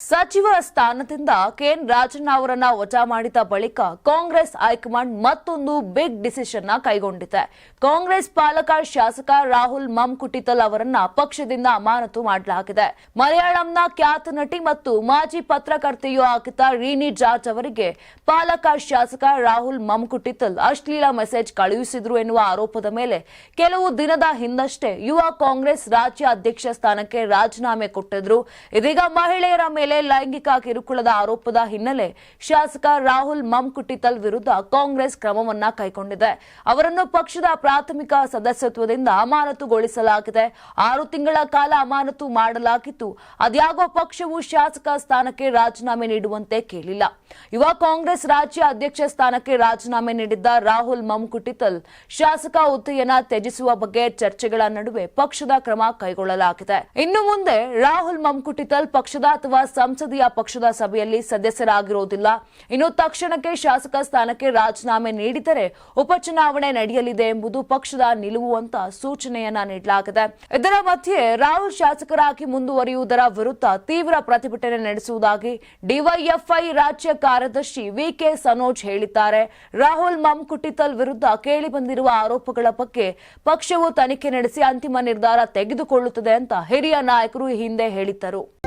ಸಚಿವ ಸ್ಥಾನದಿಂದ ಕೆಎನ್ ರಾಜಣ್ಣ ಅವರನ್ನ ವಜಾ ಮಾಡಿದ ಬಳಿಕ ಕಾಂಗ್ರೆಸ್ ಹೈಕಮಾಂಡ್ ಮತ್ತೊಂದು ಬಿಗ್ ಡಿಸಿಷನ್ನ ಕೈಗೊಂಡಿದೆ. ಕಾಂಗ್ರೆಸ್ ಪಾಲಕ ಶಾಸಕ ರಾಹುಲ್ ಮಮ್ಕುಟಿತಲ್ ಅವರನ್ನ ಪಕ್ಷದಿಂದ ಅಮಾನತು ಮಾಡಲಾಗಿದೆ. ಮಲಯಾಳಂನ ಖ್ಯಾತ ನಟಿ ಮತ್ತು ಮಾಜಿ ಪತ್ರಕರ್ತೆಯೂ ಆಗಿದ್ದ ರೀನಿ ಜಾರ್ಜ್ ಅವರಿಗೆ ಪಾಲಕ ಶಾಸಕ ರಾಹುಲ್ ಮಮ್ಕುಟಿತಲ್ ಅಶ್ಲೀಲ ಮೆಸೇಜ್ ಕಳುಹಿಸಿದ್ರು ಎನ್ನುವ ಆರೋಪದ ಮೇಲೆ ಕೆಲವು ದಿನದ ಹಿಂದಷ್ಟೇ ಯುವ ಕಾಂಗ್ರೆಸ್ ರಾಜ್ಯ ಅಧ್ಯಕ್ಷ ಸ್ಥಾನಕ್ಕೆ ರಾಜೀನಾಮೆ ಕೊಟ್ಟಿದ್ರು. ಇದೀಗ ಮಹಿಳೆಯರ ಲೈಂಗಿಕ ಕಿರುಕುಳದ ಆರೋಪದ ಹಿನ್ನೆಲೆ ಶಾಸಕ ರಾಹುಲ್ ಮಮ್ಕುಟಿತಲ್ ವಿರುದ್ಧ ಕಾಂಗ್ರೆಸ್ ಕ್ರಮವನ್ನ ಕೈಗೊಂಡಿದೆ. ಅವರನ್ನು ಪಕ್ಷದ ಪ್ರಾಥಮಿಕ ಸದಸ್ಯತ್ವದಿಂದ ಅಮಾನತುಗೊಳಿಸಲಾಗಿದೆ. ಆರು ತಿಂಗಳ ಕಾಲ ಅಮಾನತು ಮಾಡಲಾಗಿತ್ತು. ಅದ್ಯಾಗೋ ಪಕ್ಷವು ಶಾಸಕ ಸ್ಥಾನಕ್ಕೆ ರಾಜೀನಾಮೆ ನೀಡುವಂತೆ ಕೇಳಿಲ್ಲ. ಯುವ ಕಾಂಗ್ರೆಸ್ ರಾಜ್ಯ ಅಧ್ಯಕ್ಷ ಸ್ಥಾನಕ್ಕೆ ರಾಜೀನಾಮೆ ನೀಡಿದ್ದ ರಾಹುಲ್ ಮಮ್ಕುಟಿತಲ್ ಶಾಸಕ ಹುದ್ದೆಯನ್ನ ತ್ಯಜಿಸುವ ಬಗ್ಗೆ ಚರ್ಚೆಗಳ ನಡುವೆ ಪಕ್ಷದ ಕ್ರಮ ಕೈಗೊಳ್ಳಲಾಗಿದೆ. ಇನ್ನು ಮುಂದೆ ರಾಹುಲ್ ಮಮ್ಕುಟಿತಲ್ ಪಕ್ಷದ ಅಥವಾ ಸಂಸದೀಯ ಪಕ್ಷದ ಸಭೆಯಲ್ಲಿ ಸದಸ್ಯರಾಗಿರುವುದಿಲ್ಲ. ಇನ್ನು ತಕ್ಷಣಕ್ಕೆ ಶಾಸಕ ಸ್ಥಾನಕ್ಕೆ ರಾಜೀನಾಮೆ ನೀಡಿದರೆ ಉಪಚುನಾವಣೆ ನಡೆಯಲಿದೆ ಎಂಬುದು ಪಕ್ಷದ ನಿಲುವು ಅಂತ ಸೂಚನೆಯನ್ನ ನೀಡಲಾಗಿದೆ. ಇದರ ಮಧ್ಯೆ ರಾಹುಲ್ ಶಾಸಕರಾಗಿ ಮುಂದುವರಿಯುವುದರ ವಿರುದ್ಧ ತೀವ್ರ ಪ್ರತಿಭಟನೆ ನಡೆಸುವುದಾಗಿ ಡಿವೈಎಫ್ಐ ರಾಜ್ಯ ಕಾರ್ಯದರ್ಶಿ ವಿಕೆ ಸನೋಜ್ ಹೇಳಿದ್ದಾರೆ. ರಾಹುಲ್ ಮಮ್ಕುಟಿತಲ್ ವಿರುದ್ಧ ಕೇಳಿಬಂದಿರುವ ಆರೋಪಗಳ ಬಗ್ಗೆ ಪಕ್ಷವು ತನಿಖೆ ನಡೆಸಿ ಅಂತಿಮ ನಿರ್ಧಾರ ತೆಗೆದುಕೊಳ್ಳುತ್ತದೆ ಅಂತ ಹಿರಿಯ ನಾಯಕರು ಹಿಂದೆ ಹೇಳಿದ್ದರು.